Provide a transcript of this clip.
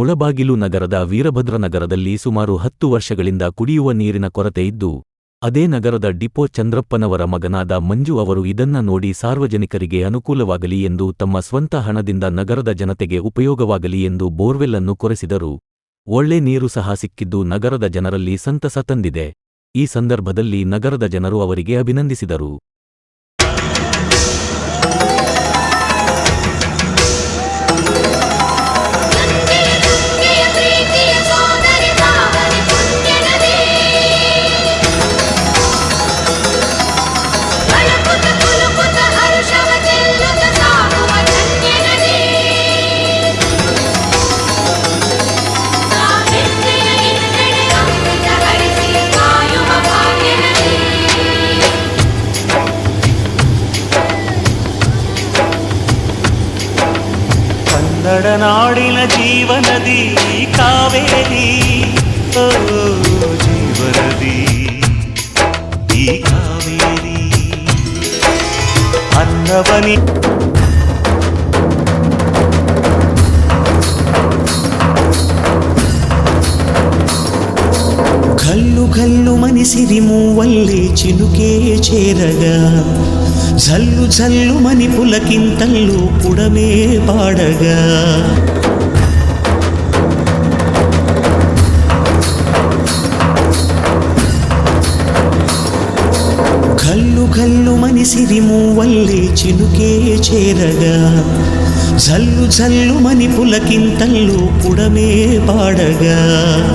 ಮುಳಬಾಗಿಲು ನಗರದ ವೀರಭದ್ರನಗರದಲ್ಲಿ ಸುಮಾರು ಹತ್ತು ವರ್ಷಗಳಿಂದ ಕುಡಿಯುವ ನೀರಿನ ಕೊರತೆ ಇದ್ದು, ಅದೇ ನಗರದ ಡಿಪೋ ಚಂದ್ರಪ್ಪನವರ ಮಗನಾದ ಮಂಜು ಅವರು ಇದನ್ನ ನೋಡಿ ಸಾರ್ವಜನಿಕರಿಗೆ ಅನುಕೂಲವಾಗಲಿ ಎಂದು ತಮ್ಮ ಸ್ವಂತ ಹಣದಿಂದ ನಗರದ ಜನತೆಗೆ ಉಪಯೋಗವಾಗಲಿ ಎಂದು ಬೋರ್ವೆಲ್ ಅನ್ನು ಕೊರೆಸಿದರು. ಒಳ್ಳೆ ನೀರು ಸಹ ಸಿಕ್ಕಿದ್ದು ನಗರದ ಜನರಲ್ಲಿ ಸಂತಸ ತಂದಿದೆ. ಈ ಸಂದರ್ಭದಲ್ಲಿ ನಗರದ ಜನರು ಅವರಿಗೆ ಅಭಿನಂದಿಸಿದರು. నడనాడిన జీవనది కావేరి జీవనది ఈ కావేరి అన్నవని కల్లు కల్లు మనిసిరి మూవల్లి చిలుకే చేరగా జల్లు జల్లు మని పులకింతల్లు పుడమే పాడగా. కల్లు కల్లు మనిసిరిము వల్లే చినుకే చేరగా. జల్లు జల్లు మని పులకింతల్లు పుడమే పాడగా.